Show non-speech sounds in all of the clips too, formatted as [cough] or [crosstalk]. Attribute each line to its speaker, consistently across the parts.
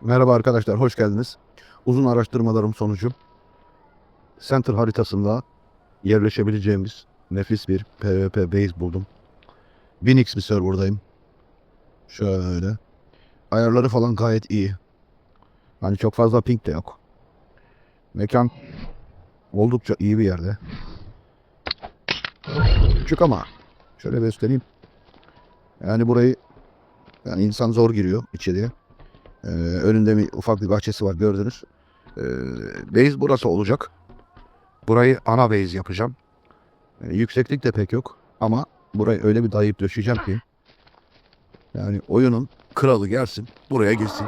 Speaker 1: Merhaba arkadaşlar, hoş geldiniz. Uzun araştırmalarım sonucu Center haritasında yerleşebileceğimiz nefis bir PvP base buldum. Binix bir serverdayım. Şöyle. Ayarları falan gayet iyi. Hani çok fazla ping de yok. Mekan oldukça iyi bir yerde. Küçük ama şöyle göstereyim. Yani burayı yani insan zor giriyor içeriye. Ee, önünde bir ufak bir bahçesi var gördünüz. Ee, base burası olacak. Burayı ana base yapacağım. Ee, yükseklik de pek yok ama burayı öyle bir dayayıp döşeyeceğim ki yani oyunun kralı gelsin buraya girsin.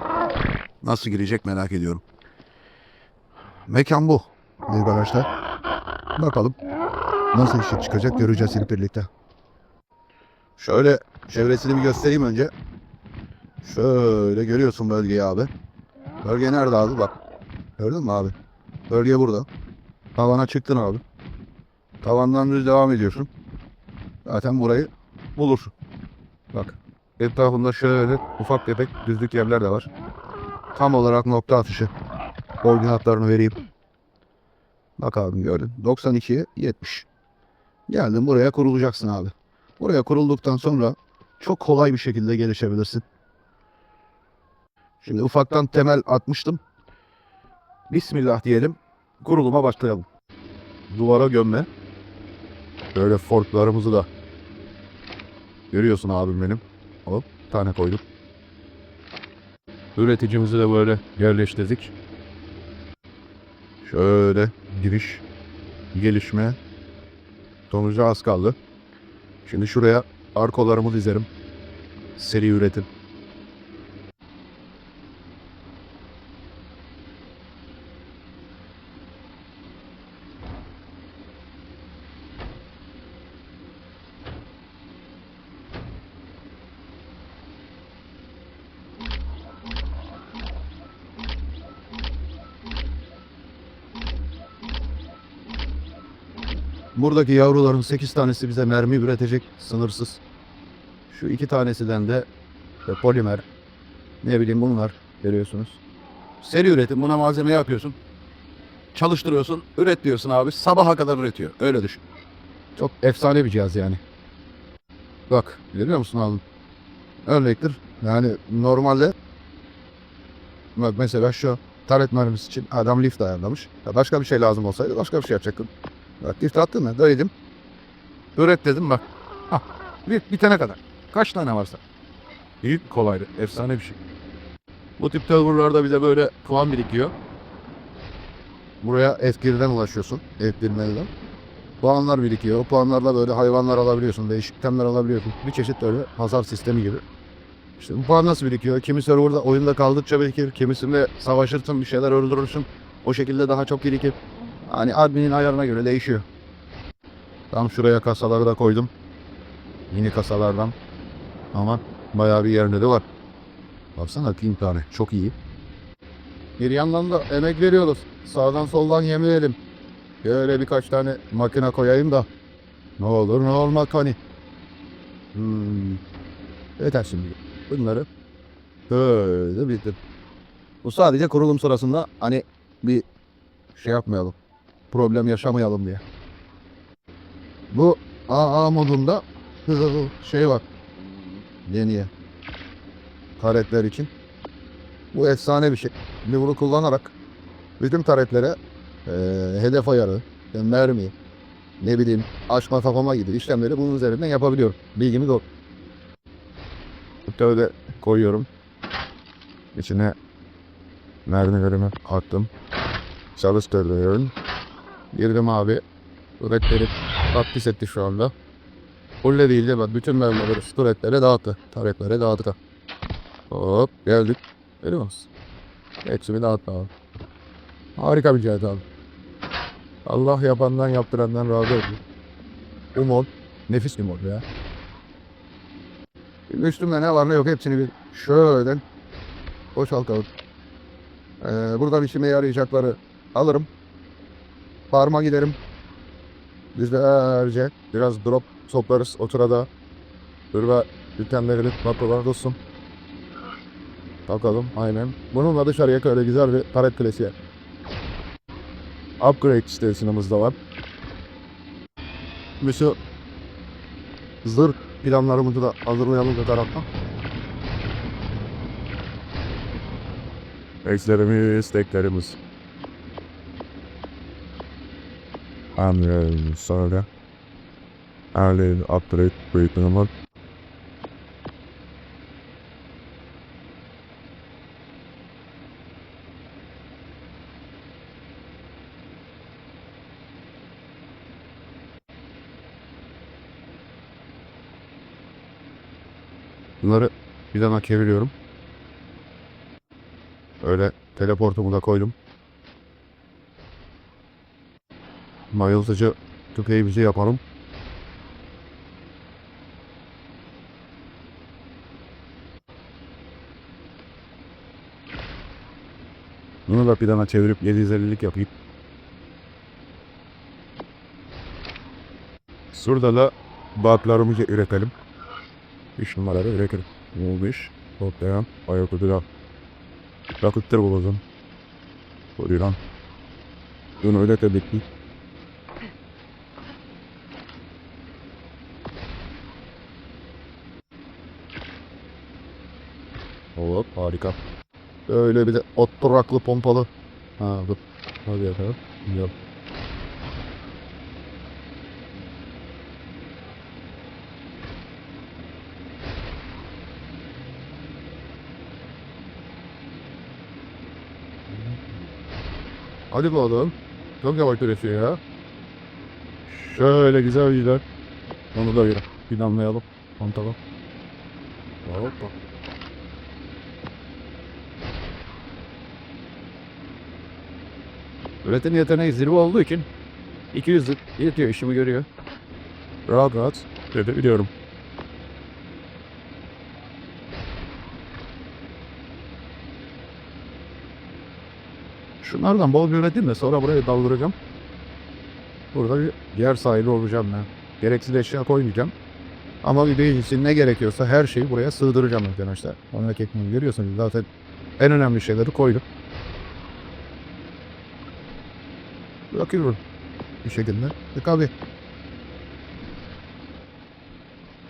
Speaker 1: Nasıl girecek merak ediyorum. Mekan bu arkadaşlar. Bakalım nasıl işe çıkacak göreceğiz hep birlikte. Şöyle çevresini bir göstereyim önce. Şöyle görüyorsun bölgeyi abi. Bölge nerede abi bak. Gördün mü abi? Bölge burada. Tavana çıktın abi. Tavandan düz devam ediyorsun. Zaten burayı bulursun. Bak. Etrafında şöyle ufak tefek düzlük yerler de var. Tam olarak nokta atışı. Koordinatlarını vereyim. Bak abi gördün. 92'ye 70. Geldin buraya kurulacaksın abi. Buraya kurulduktan sonra çok kolay bir şekilde gelişebilirsin. Şimdi ufaktan temel atmıştım. Bismillah diyelim. Kuruluma başlayalım. Duvara gömme. Böyle forklarımızı da görüyorsun abim benim. Hop tane koyduk. Üreticimizi de böyle yerleştirdik. Şöyle giriş, gelişme. Sonucu az kaldı. Şimdi şuraya arkolarımı dizerim. Seri üretim. Buradaki yavruların 8 tanesi bize mermi üretecek sınırsız. Şu iki tanesinden de işte polimer. Ne bileyim bunlar görüyorsunuz. Seri üretim buna malzeme yapıyorsun. Çalıştırıyorsun, üret diyorsun abi. Sabaha kadar üretiyor. Öyle düşün. Çok efsane bir cihaz yani. Bak görüyor musun abi? Örnektir. Yani normalde mesela şu taret mermisi için adam lift ayarlamış. Ya başka bir şey lazım olsaydı başka bir şey yapacaktım. Bak lift attım ben. Böyledim. Üret dedim bak. Hah. Bir, bitene kadar. Kaç tane varsa. İyi kolaydı. Efsane bir şey. Bu tip serverlarda bize böyle puan birikiyor. Buraya F1'den ulaşıyorsun. F1 menüden. Puanlar birikiyor. O puanlarla böyle hayvanlar alabiliyorsun. Değişik itemler alabiliyorsun. Bir çeşit böyle pazar sistemi gibi. İşte bu puan nasıl birikiyor? Kimi serverda oyunda kaldıkça birikir. Kimisinde savaşırsın bir şeyler öldürürsün. O şekilde daha çok birikir. Hani adminin ayarına göre değişiyor. Tam şuraya kasaları da koydum. Yeni kasalardan. Ama bayağı bir yerinde de var. Baksana bin tane. Çok iyi. Bir yandan da emek veriyoruz. Sağdan soldan yemeyelim. Böyle birkaç tane makine koyayım da. Ne olur ne olmaz hani. Hmm. Yeter şimdi. Bunları böyle bitir. Bu sadece kurulum sırasında hani bir şey yapmayalım problem yaşamayalım diye. Bu AA modunda şey var. Yeniye. Taretler için. Bu efsane bir şey. Şimdi bunu kullanarak bütün taretlere eee hedef ayarı, mermi, ne bileyim açma kapama gibi işlemleri bunun üzerinden yapabiliyorum. Bilgimiz o. Böyle koyuyorum. İçine mermilerimi attım. Çalıştırıyorum. Girdim abi. Üretleri tatbis etti şu anda. Fulle değil de bak bütün mermileri turetlere dağıttı. Taretlere dağıttı. Hop geldik. Görüyor musun? Hepsini dağıttı abi. Harika bir cihaz abi. Allah yapandan yaptırandan razı olsun. Bu mod nefis bir mod ya. Üstümde ne var ne yok hepsini bir şöyle boşaltalım. Ee, buradan işime yarayacakları alırım. Farma giderim. Güzelce biraz drop toplarız o sırada. Durva bültenlerini mapalar olsun. Takalım aynen. Bununla dışarıya böyle güzel bir taret klasiği. Upgrade station'ımız da var. Bir şu zırh planlarımızı da hazırlayalım da taraftan. Eklerimiz, teklerimiz. Anlıyorum sonra. Early upgrade planı var. Bunları bir yana çeviriyorum. Öyle teleportumu da koydum. Mayıltıcı tüfeğimizi yapalım. Bunu da plana çevirip 750'lik yapayım. Şurada da batlarımızı üretelim. İş numaraları üretelim. Ne olmuş? Toplayan ayak uduran. Rakıttır bulalım. Buyuran. Bunu öyle Hop harika. Öyle bir de oturaklı pompalı. Ha dur. Hadi yapalım. Yap. Hadi bakalım. Çok yavaş üretiyor ya. Şöyle güzel güzel. Onu da bir planlayalım. Kontalım. Hoppa. Üretim yeteneği zirve olduğu için 200 yetiyor işimi görüyor. Rahat rahat üretebiliyorum. Şunlardan bol bir üreteyim de sonra buraya daldıracağım. Burada bir yer sahibi olacağım ben. Gereksiz eşya koymayacağım. Ama değil için ne gerekiyorsa her şeyi buraya sığdıracağım arkadaşlar. Onu ekmeği görüyorsunuz zaten en önemli şeyleri koydum. Bırakıyorum bir şekilde. E tabi.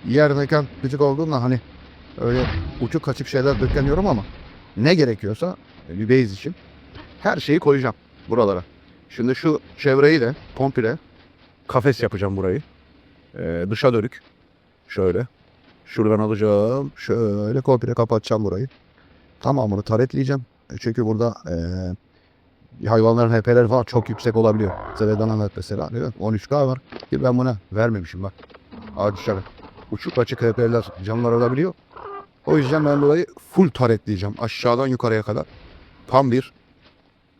Speaker 1: Yer mekan küçük olduğunda hani öyle uçuk kaçık şeyler dökemiyorum ama ne gerekiyorsa e, bir base için her şeyi koyacağım buralara. Şimdi şu çevreyi de komple kafes yapacağım burayı. Ee, dışa dönük. Şöyle. Şuradan alacağım. Şöyle komple kapatacağım burayı. Tamamını taretleyeceğim. E, Çünkü burada ee, hayvanların HP'leri falan çok yüksek olabiliyor. Zevedan'a mesela değil mi? 13K var. Ki ben buna vermemişim bak. Ağaçlar. Uçuk açık HP'ler canlılar olabiliyor. O yüzden ben burayı full taretleyeceğim. Aşağıdan yukarıya kadar. Tam bir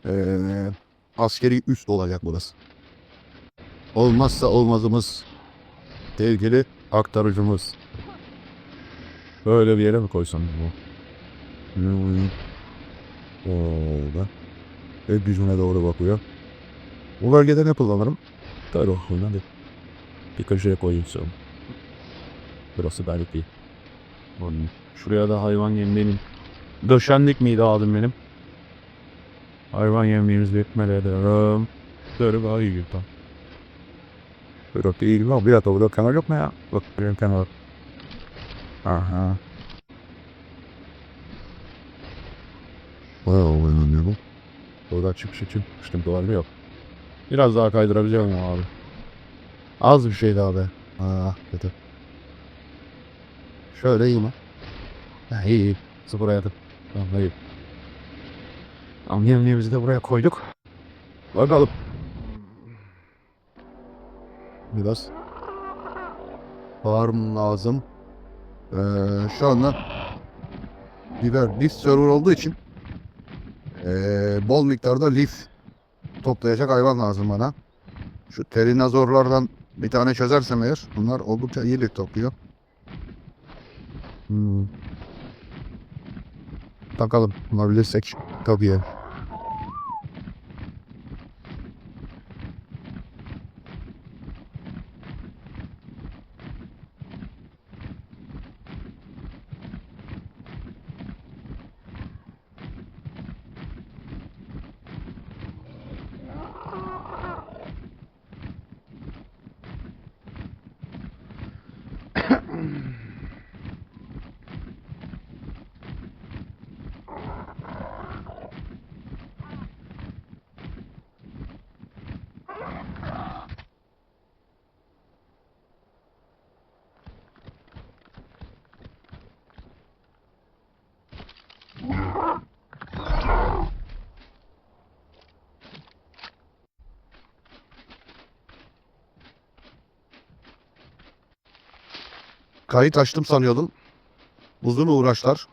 Speaker 1: ee, askeri üst olacak burası. Olmazsa olmazımız sevgili aktarıcımız. Böyle bir yere mi koysam bu? Hmm. Orada. Hep yüzüne doğru bakıyor. Bu bölgede ne kullanırım? Tabii bundan bir, bir köşeye koyayım sonra. Burası gayet iyi. Oğlum, Şuraya da hayvan yemleğinin döşenlik miydi adım benim? Hayvan yemeğimizi etmeli ederim. Böyle daha iyi tam. Böyle değil mi? Bir dakika burada kenar yok mu ya? Bak benim kenar. Aha. Bayağı oynanıyor bu. Buradan çıkış için sıkıntı var mı yok. Biraz daha kaydırabilecek miyim abi? Az bir şey daha be. Aa kötü. Şöyle iyi mi? Ha, iyi iyi. Sıfır hayatım. Tamam iyi. Yemeğimizi de buraya koyduk. Bakalım. Biraz farm lazım. Ee, şu anda biber lif server olduğu için ee, bol miktarda lif toplayacak hayvan lazım bana. Şu terinazorlardan bir tane çözersem eğer bunlar oldukça iyi lif topluyor. Hmm. Bakalım bulabilirsek tabii. Kayıt açtım sanıyordum. Uzun uğraşlar.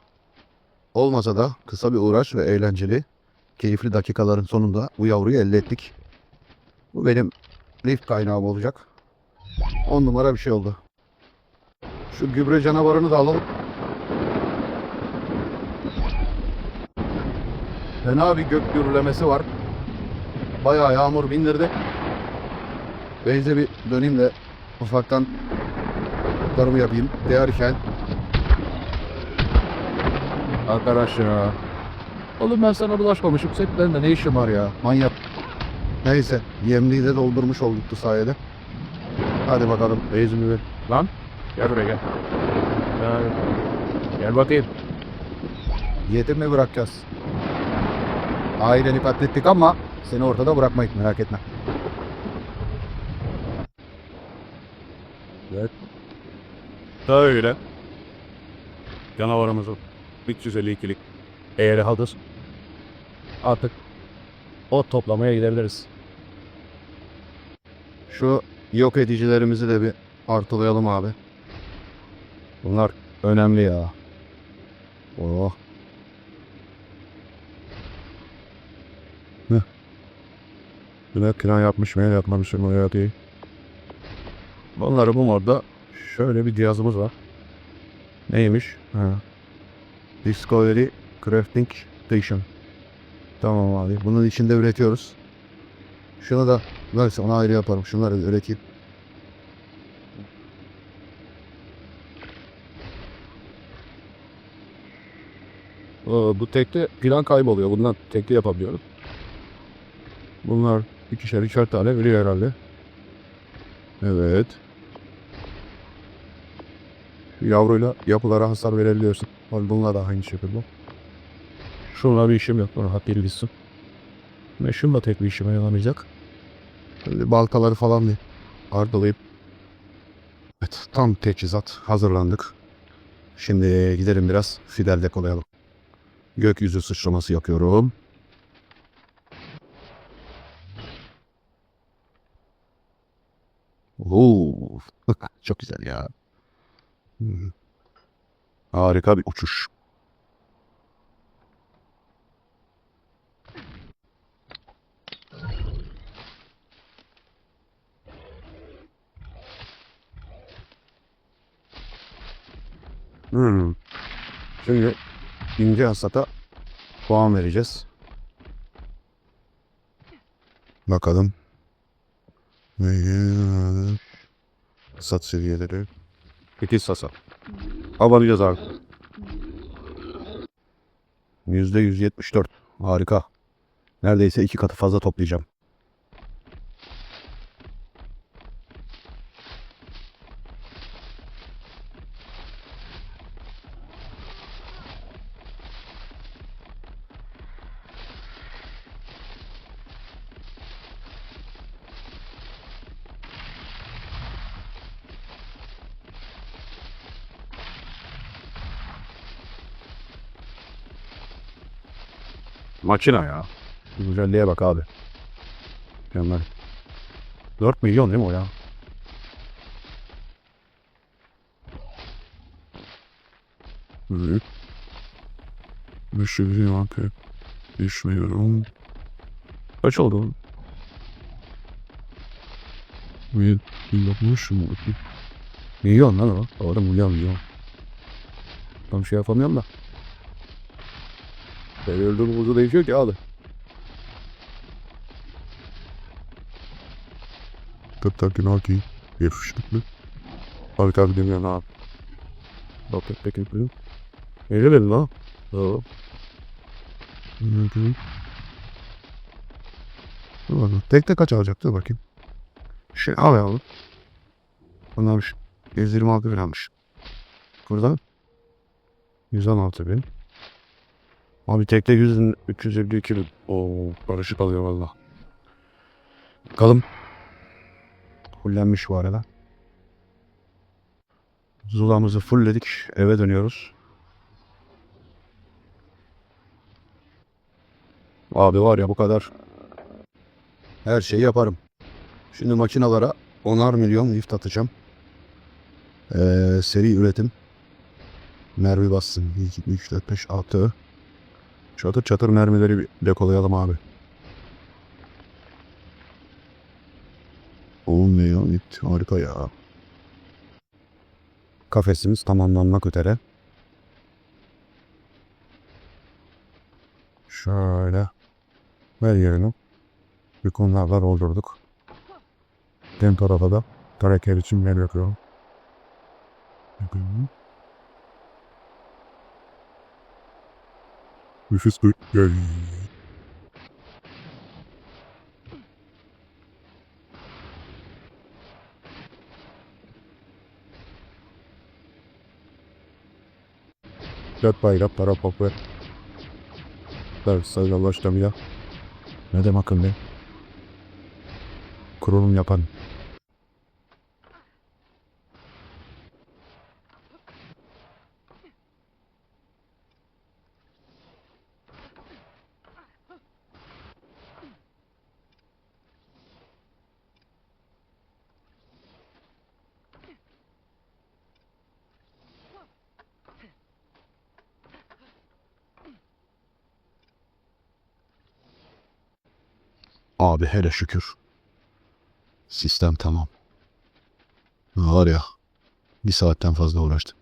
Speaker 1: Olmasa da kısa bir uğraş ve eğlenceli, keyifli dakikaların sonunda bu yavruyu elde ettik. Bu benim lift kaynağım olacak. 10 numara bir şey oldu. Şu gübre canavarını da alalım. Fena bir gök gürlemesi var. Bayağı yağmur bindirdi. Beyze bir döneyim de ufaktan darımı yapayım derken Arkadaş ya. Oğlum ben sana bulaşmamışım. Senin de ne işim var ya? Manyak. Neyse. Yemliği de doldurmuş olduk bu sayede. Hadi bakalım. Beyzimi ver.
Speaker 2: Lan gel buraya gel. Gel, gel bakayım.
Speaker 1: Yetim mi bırakacağız? Aileni katlettik ama seni ortada bırakmayız merak etme.
Speaker 2: Öyle. Canavarımızın 352'lik eğri hazır. Artık o toplamaya gidebiliriz.
Speaker 1: Şu yok edicilerimizi de bir artılayalım abi. Bunlar önemli ya. Oh. Ne? Yine plan yapmış mı? Yapmamış mı? Bunları bu modda şöyle bir cihazımız var. Neymiş? Ha. Discovery Crafting Station. Tamam abi. Bunun içinde üretiyoruz. Şunu da neyse ona ayrı yaparım. Şunları üreteyim.
Speaker 2: Aa, bu tekte plan kayboluyor. Bundan tekte yapabiliyoruz.
Speaker 1: Bunlar ikişer ikişer tane veriyor herhalde. Evet. Yavruyla yapılara hasar verebiliyorsun. Bununla da aynı şekilde.
Speaker 2: Şunla bir işim yok. Rahat değil gitsin. Ve şunla tek bir işime yaramayacak.
Speaker 1: Böyle baltaları falan bir ardalayıp. Evet tam teçhizat hazırlandık. Şimdi gidelim biraz fidel dekolayalım. Gökyüzü sıçraması yapıyorum. Oo, [laughs] çok güzel ya. Harika bir uçuş. Hmm. Şimdi ince hasata puan vereceğiz. Bakalım. Hasat seviyeleri. 8 hasat. Havalıyacağız abi. Yüzde 174. Harika. Neredeyse iki katı fazla toplayacağım.
Speaker 2: Makina ya.
Speaker 1: Güzelliğe bak abi. Mükemmel. 4 milyon değil mi o ya?
Speaker 3: Evet. Beşeri marka düşmüyorum.
Speaker 2: Kaç oldu?
Speaker 3: Bir bir yapmış mı?
Speaker 1: Milyon lan o. Doğru milyon milyon. Tam şey yapamıyorum da. Verildiğin kuzu değişiyor ki abi.
Speaker 3: Tattaki naki. Yarıştıklı. Harika bir demiyor abi.
Speaker 2: Bak pek. Öyle dedin ha. Doğru.
Speaker 3: Dur bakalım. Tekte kaç alacak? Dur bakayım.
Speaker 1: Şey al yavrum. Bunlarmış. 126 bin almış. Burada 116 bin. Abi tekte 100 bin, 352 bin. Oo, karışık alıyor valla. Bakalım. Fullenmiş bu arada. Zulamızı fullledik. Eve dönüyoruz. Abi var ya bu kadar. Her şeyi yaparım. Şimdi makinalara onar milyon lift atacağım. Ee, seri üretim. Mermi bassın. 1, 2, 3, 4, 5, 6. Çatır çatır mermileri bir dekolayalım abi. Oğlum ne ya? Git. Harika ya. Kafesimiz tamamlanmak üzere. Şöyle. Ver yerini. Bir konularla doldurduk. Dem tarafa da karakter için yer. Yapıyorum.
Speaker 3: Nefis bir gel.
Speaker 1: Dört bayrak para popu. Dört sayılaştım ya. Ne demek ne? Kurulum yapan. Abi hele şükür. Sistem tamam. Var ya. Bir saatten fazla uğraştım.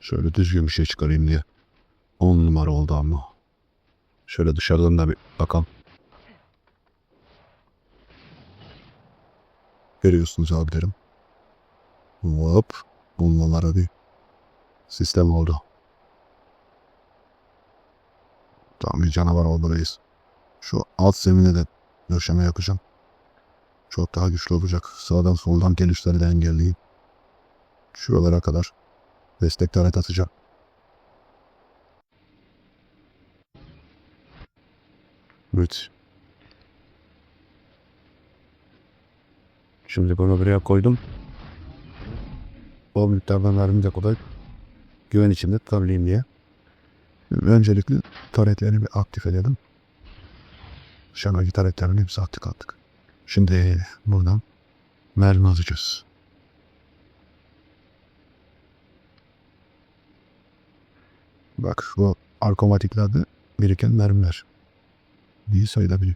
Speaker 1: Şöyle düzgün bir şey çıkarayım diye. On numara oldu ama. Şöyle dışarıdan da bir bakalım. Görüyorsunuz abilerim. Hop. On numara bir sistem oldu. Tam bir canavar oldu. Şu alt zemine de döşeme yapacağım. Çok daha güçlü olacak. Sağdan soldan gelişleri de engelleyeyim. Şuralara kadar destek taret atacağım. Evet. Şimdi bunu buraya koydum. O miktardan verdim de kolay. Güven içinde tutabileyim diye. Öncelikle taretlerini bir aktif edelim. Şu an taretlerin hepsi attık attık. Şimdi buradan mermi alacağız. Bak bu arkomatiklerde biriken mermiler. İyi sayılabilir.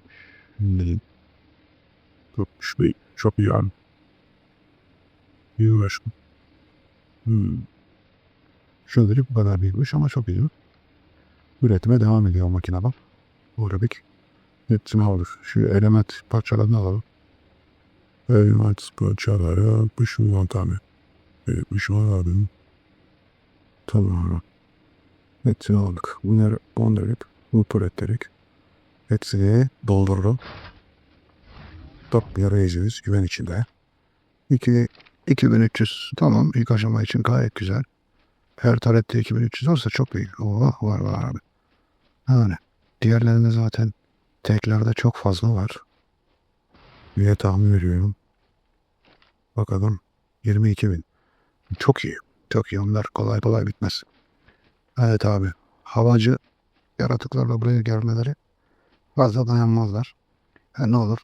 Speaker 1: Şimdi
Speaker 3: Tutmuş bey. Çok iyi abi. İyi uğraştın.
Speaker 1: Hmm. Bu kadar büyükmüş ama çok iyi. Üretime devam ediyor makine bak. Hepsini alır. Şu element parçalarını alalım.
Speaker 3: Element parçaları 60 milyon tane. 70 var abi.
Speaker 1: Tamam. Hepsini aldık. Bunları dondurup upur ettirdik. Hepsini doldururum. Dört bir arayüzümüz güven içinde. 2 2300 tamam ilk aşama için gayet güzel. Her tarette 2300 olsa çok iyi. Oo, var var abi. Yani diğerlerinde zaten teklerde çok fazla var. Diye tahmin veriyorum. Bakalım 22 bin. Çok iyi. Çok iyi. Onlar kolay kolay bitmez. Evet abi. Havacı yaratıklarla buraya gelmeleri fazla dayanmazlar. Ha, ne olur?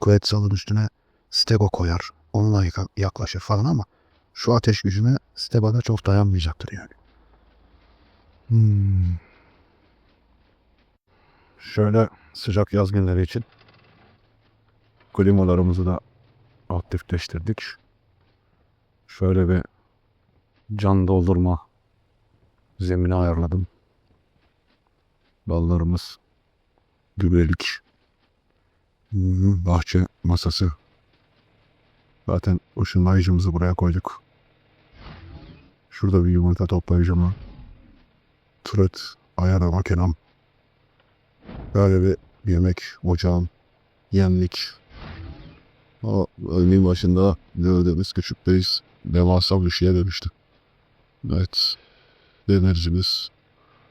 Speaker 1: Quetzal'ın üstüne stego koyar. Onunla yaklaşır falan ama şu ateş gücüne Steba'da çok dayanmayacaktır yani. Hmm. Şöyle sıcak yaz günleri için klimalarımızı da aktifleştirdik. Şöyle bir can doldurma zemini ayarladım. Ballarımız gübrelik. Bahçe masası. Zaten ışınlayıcımızı buraya koyduk. Şurada bir yumurta toplayıcımı. Türet ayarlama makinem. Böyle bir yemek ocağım. Yemlik. O ölmeyin başında gördüğümüz küçük beyiz devasa bir şeye dönüştü. Evet. Enerjimiz.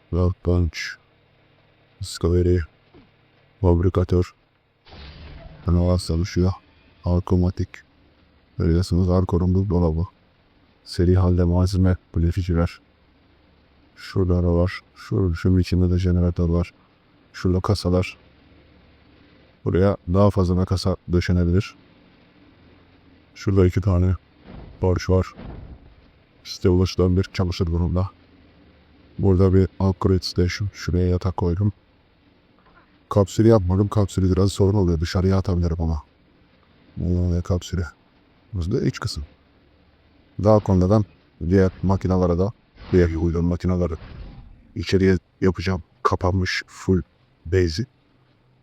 Speaker 1: Workbench. Discovery. Fabrikatör. Canavar çalışıyor. Arkomatik. Görüyorsunuz arkorumuz dolabı. Seri halde malzeme bleficiler. Şurada ara var. Şurada, içinde de jeneratör var. Şurada kasalar. Buraya daha fazla kasa döşenebilir. Şurada iki tane
Speaker 3: Barış var. Site ulaşılan bir çalışır durumda. Burada bir upgrade station. Şuraya yatak koydum. Kapsülü yapmadım. Kapsülü biraz sorun oluyor. Dışarıya atabilirim ama. Bunun kapsülü. Burada iç kısım. Daha konudan diğer makinalara da diğer uygun makinaları içeriye yapacağım kapanmış full base'i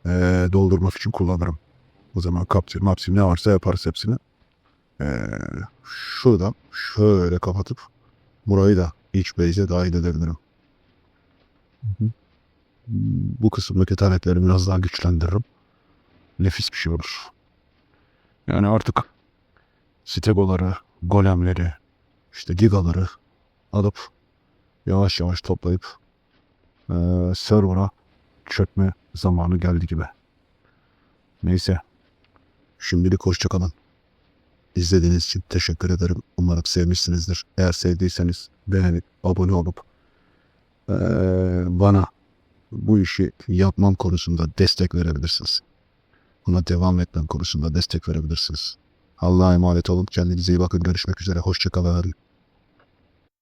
Speaker 3: eee, doldurmak için kullanırım. O zaman kapsül mapsül ne varsa yaparız hepsini. Eee şuradan şöyle kapatıp burayı da iç base'e dahil edebilirim. Hı hı. Bu kısımdaki taletleri biraz daha güçlendiririm. Nefis bir şey olur. Yani artık stegoları, golemleri, işte gigaları alıp yavaş yavaş toplayıp eee server'a çökme zamanı geldi gibi. Neyse. Şimdilik hoşçakalın. İzlediğiniz için teşekkür ederim. Umarım sevmişsinizdir. Eğer sevdiyseniz beğenip abone olup eee, bana bu işi yapmam konusunda destek verebilirsiniz. Buna devam etmem konusunda destek verebilirsiniz. Allah'a emanet olun. Kendinize iyi bakın. Görüşmek üzere. Hoşçakalın.